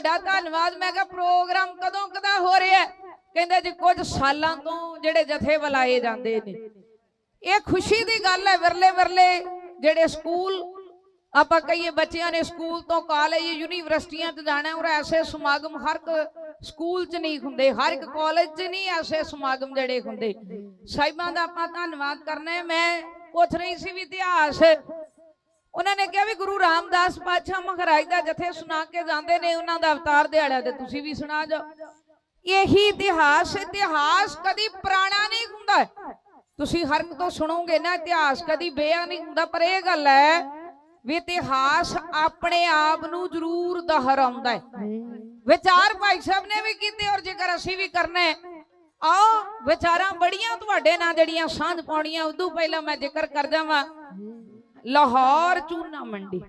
ਤੁਹਾਡਾ ਧੰਨਵਾਦ। ਮੈਂ ਕਿਹਾ ਪ੍ਰੋਗਰਾਮ ਕਦੋਂ ਕਦਾ ਹੋ ਰਿਹਾ ਕਹਿੰਦੇ ਜੀ ਕੁਝ ਸਾਲਾਂ ਤੋਂ ਜਿਹੜੇ ਜਥੇ ਬੁਲਾਏ ਜਾਂਦੇ ਨੇ। ਇਹ ਖੁਸ਼ੀ ਦੀ ਗੱਲ ਹੈ ਵਿਰਲੇ ਵਿਰਲੇ, ਜਿਹੜੇ ਸਕੂਲ, ਆਪਾਂ ਕਹੀਏ ਬੱਚਿਆਂ ਨੇ ਸਕੂਲ ਤੋਂ ਕਾਲਜ, ਯੂਨੀਵਰਸਿਟੀਆਂ 'ਚ ਜਾਣਾ ਔਰ ਐਸੇ ਸਮਾਗਮ ਹਰ ਇੱਕ ਸਕੂਲ 'ਚ ਨਹੀਂ ਹੁੰਦੇ, ਹਰ ਇੱਕ ਕਾਲਜ 'ਚ ਨਹੀਂ ਐਸੇ ਸਮਾਗਮ ਜਿਹੜੇ ਹੁੰਦੇ। ਸਾਹਿਬਾਂ ਦਾ ਆਪਾਂ ਧੰਨਵਾਦ ਕਰਨਾ ਮੈਂ ਪੁੱਛ ਰਹੀ ਸੀ ਵੀ ਇਤਿਹਾਸ ਉਹਨਾਂ ਨੇ ਕਿਹਾ ਵੀ ਗੁਰੂ ਰਾਮਦਾਸ ਪਾਤਸ਼ਾਹ ਮਹਾਰਾਜ ਦਾ ਜਥੇ ਸੁਣਾ ਕੇ ਜਾਂਦੇ ਨੇ, ਉਹਨਾਂ ਦਾ ਅਵਤਾਰ ਦਿਹਾੜਾ ਤੇ ਤੁਸੀਂ ਵੀ ਸੁਣਾ ਜਾਓ। ਇਹੀ ਇਤਿਹਾਸ ਇਤਿਹਾਸ ਕਦੀ ਪੁਰਾਣਾ ਨਹੀਂ ਹੁੰਦਾ। ਤੁਸੀਂ ਹਰ ਤੋਂ ਸੁਣੋਗੇ ਨਾ, ਇਤਿਹਾਸ ਕਦੀ ਬੇਆ ਨਹੀਂ ਹੁੰਦਾ, ਪਰ ਇਹ ਗੱਲ ਹੈ ਵੀ ਇਤਿਹਾਸ ਆਪਣੇ ਆਪ ਨੂੰ ਜ਼ਰੂਰ ਦੁਹਰਾਉਂਦਾ ਹੈ। ਵਿਚਾਰ ਭਾਈ ਸਾਹਿਬ ਨੇ ਵੀ ਕੀਤੇ ਔਰ ਜੇਕਰ ਅਸੀਂ ਵੀ ਕਰਨਾ ਹੈ, ਆਓ, ਵਿਚਾਰਾਂ ਬੜੀਆਂ ਤੁਹਾਡੇ ਨਾਲ ਜਿਹੜੀਆਂ ਸਾਂਝ ਪਾਉਣੀਆਂ, ਉਦੋਂ ਪਹਿਲਾਂ ਮੈਂ ਜ਼ਿਕਰ ਕਰ ਜਾਵਾਂ। ਲਾਹੌਰ ਚੂਨਾ ਮੰਡੀ।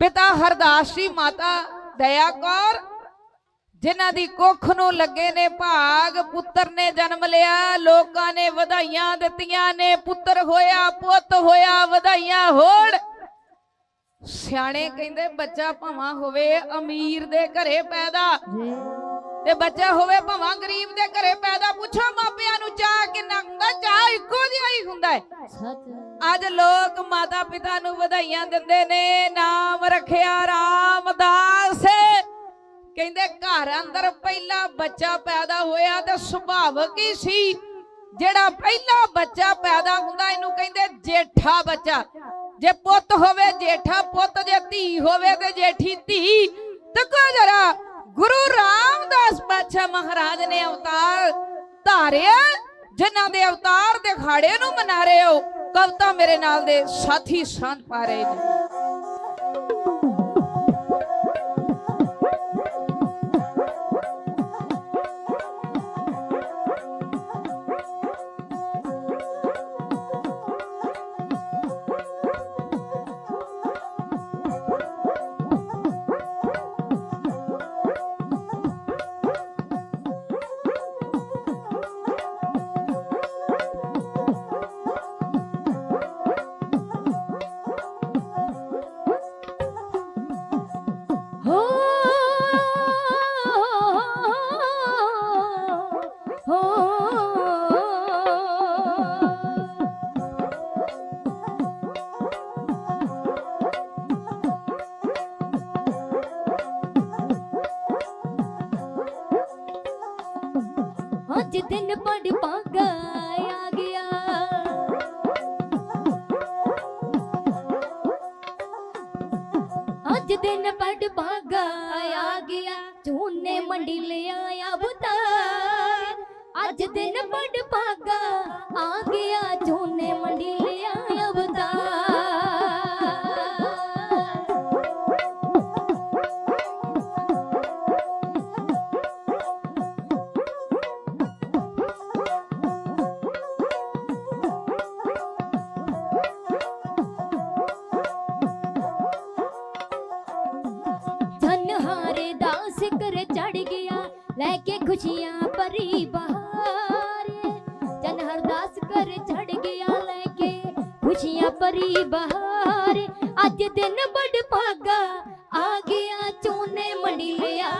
ਪਿਤਾ ਹਰਦਾਸ ਮਾਤਾ ਦਇਆ ਕੌਰ, ਜਿਨ੍ਹਾਂ ਦੀ ਕੁੱਖ ਨੂੰ ਲੱਗੇ ਨੇ ਭਾਗ, ਪੁੱਤਰ ਨੇ ਜਨਮ ਲਿਆ, ਲੋਕਾਂ ਨੇ ਵਧਾਈਆਂ ਦਿੱਤੀਆਂ ਨੇ, ਪੁੱਤਰ ਹੋਇਆ, ਪੁੱਤ ਹੋਇਆ, ਵਧਾਈਆਂ ਹੋਣ। ਸਿਆਣੇ ਕਹਿੰਦੇ, ਬੱਚਾ ਭਾਵਾਂ ਹੋਵੇ, ਅਮੀਰ ਦੇ ਘਰੇ ਪੈਦਾ। ਤੇ ਬੱਚਾ ਹੋਵੇ ਭਾਵਾਂ ਗਰੀਬ ਦੇ ਘਰੇ ਪੈਦਾ ਪੁੱਛੋ ਮਾਪਿਆਂ ਨੂੰ ਚਾਹ ਕਿੰਨਾ ਹੁੰਦਾ ਚਾਹ ਇੱਕੋ ਜਿਹਾ ਹੀ ਹੁੰਦਾ ਹੈ। ਅੱਜ ਲੋਕ ਮਾਤਾ ਪਿਤਾ ਨੂੰ ਵਧਾਈਆਂ ਦਿੰਦੇ ਨੇ ਨਾਮ ਰੱਖਿਆ ਰਾਮਦਾਸ। ਕਹਿੰਦੇ ਘਰ ਅੰਦਰ ਪਹਿਲਾ ਬੱਚਾ ਪੈਦਾ ਹੋਇਆ ਤੇ ਸੁਭਾਵਕ ਹੀ ਸੀ? ਜਿਹੜਾ ਪਹਿਲਾ ਬੱਚਾ ਪੈਦਾ ਹੁੰਦਾ ਇਹਨੂੰ ਕਹਿੰਦੇ ਜੇਠਾ ਬੱਚਾ। ਜੇ ਪੁੱਤ ਹੋਵੇ ਜੇਠਾ ਪੁੱਤ ਜੇ ਧੀ ਹੋਵੇ ਤੇ ਜੇਠੀ ਧੀ। ਤੱਕੋ ਜਰਾ ਗੁਰੂ ਰਾਮਦਾਸ ਪਾਤਸ਼ਾਹ ਮਹਾਰਾਜ ਨੇ ਅਵਤਾਰ ਧਾਰਿਆ, ਜਿਨ੍ਹਾਂ ਦੇ ਅਵਤਾਰ ਦੇ ਖਾੜੇ ਨੂੰ ਮਨਾ ਰਹੇ ਹੋ, ਕਵਤਾ ਮੇਰੇ ਨਾਲ ਦੇ ਸਾਥੀ ਸਾਂਝ ਪਾ ਰਹੇ ਨੇ। ਅੱਜ ਦਿਨ ਪੜ ਪਾਗਾ ਆ ਗਿਆ। ਅੱਜ ਦਿਨ ਪੜ ਭਾਗਾ ਆ ਗਿਆ। ਝੂਨੇ ਮੰਡੀ ਲਿਆ ਬੁਤਾਰ ਅੱਜ ਦਿਨ ਪੜ ਭਾਗਾ ਆ ਗਿਆ। ਝੂਨੇ ਮੰਡੀ ਖੁਸ਼ੀਆਂ ਭਰੀ ਬਹਾਰ ਧਨ ਹਰਦਾਸ ਕਰ ਚੜ ਗਿਆ ਲੈ ਕੇ। ਖੁਸ਼ੀਆਂ ਭਰੀ ਬਹਾਰ ਅੱਜ ਦਿਨ ਬੜ ਭਾਗਾ, ਆ ਗਿਆ ਚੋਨੇ ਮੰਡੀ ਲਿਆ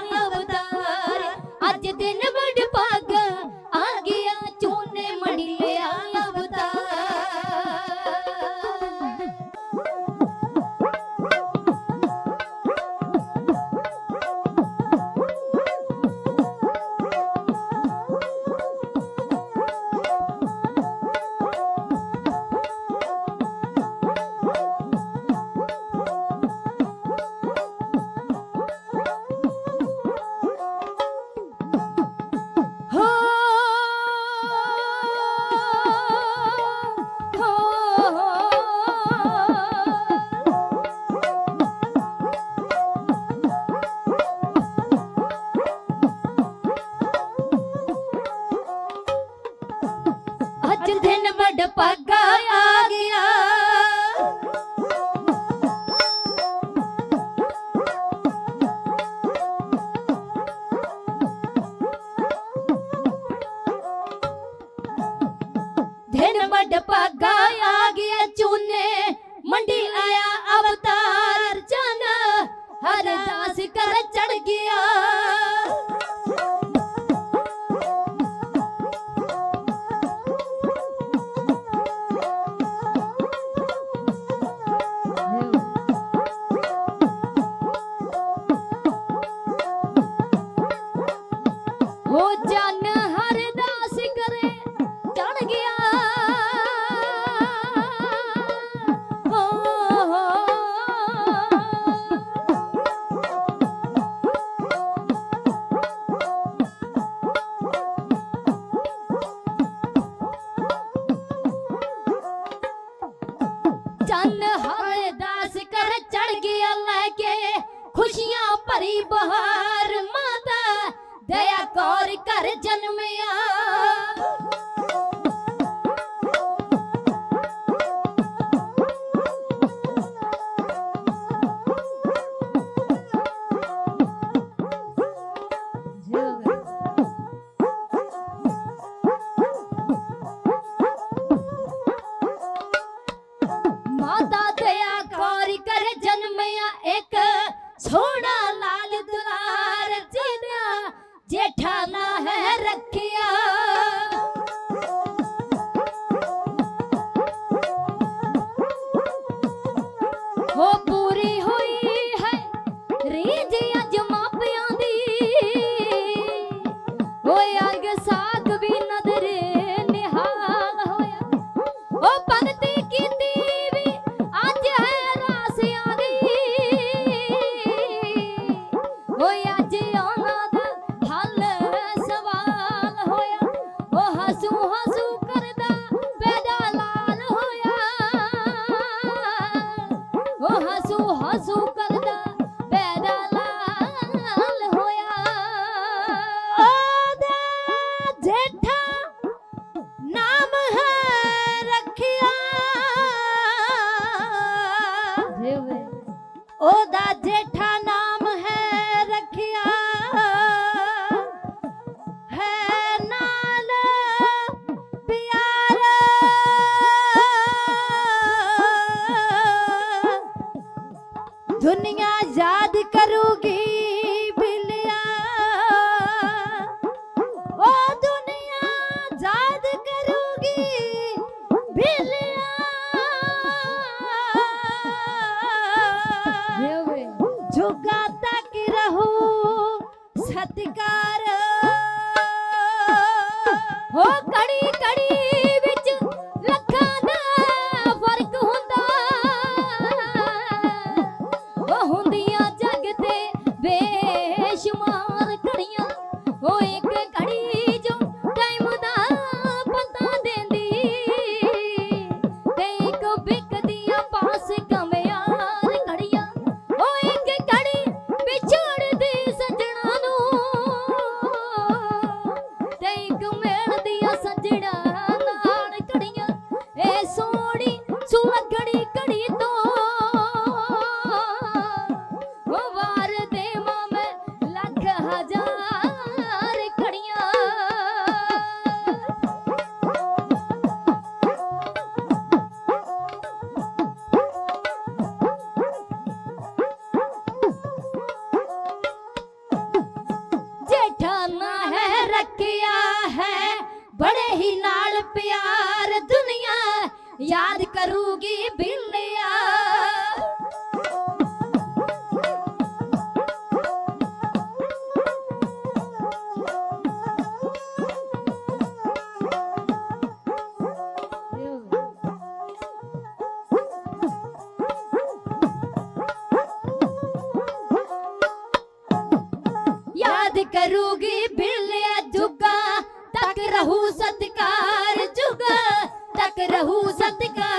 ਚੰਨ ਹਾਏ ਦਾਸ ਕਰ ਚੜ ਗਿਆ ਲੈ ਕੇ, ਖੁਸ਼ੀਆਂ ਭਰੀ ਬਹਾਰ। ਮਾਤਾ, ਦਇਆ ਕੌਰ ਕਰ ਜਨਮੇ цьому газу दुनिया याद करूगी बिलिया। याद बिलिया। झुका रहू हो कड़ी कड़ी। Бачимо! ਕਰੂਗੀ ਬਿੱਲਿਆ। ਯਾਦ ਕਰੂਗੀ ਬਿੱਲਿਆ ਜੁਗਾ ਤੱਕ ਰਹੂ ਸਤਕਾਰ ਜੁਗਾ ਤੱਕ ਰਹੂ ਸਤਕਾਰ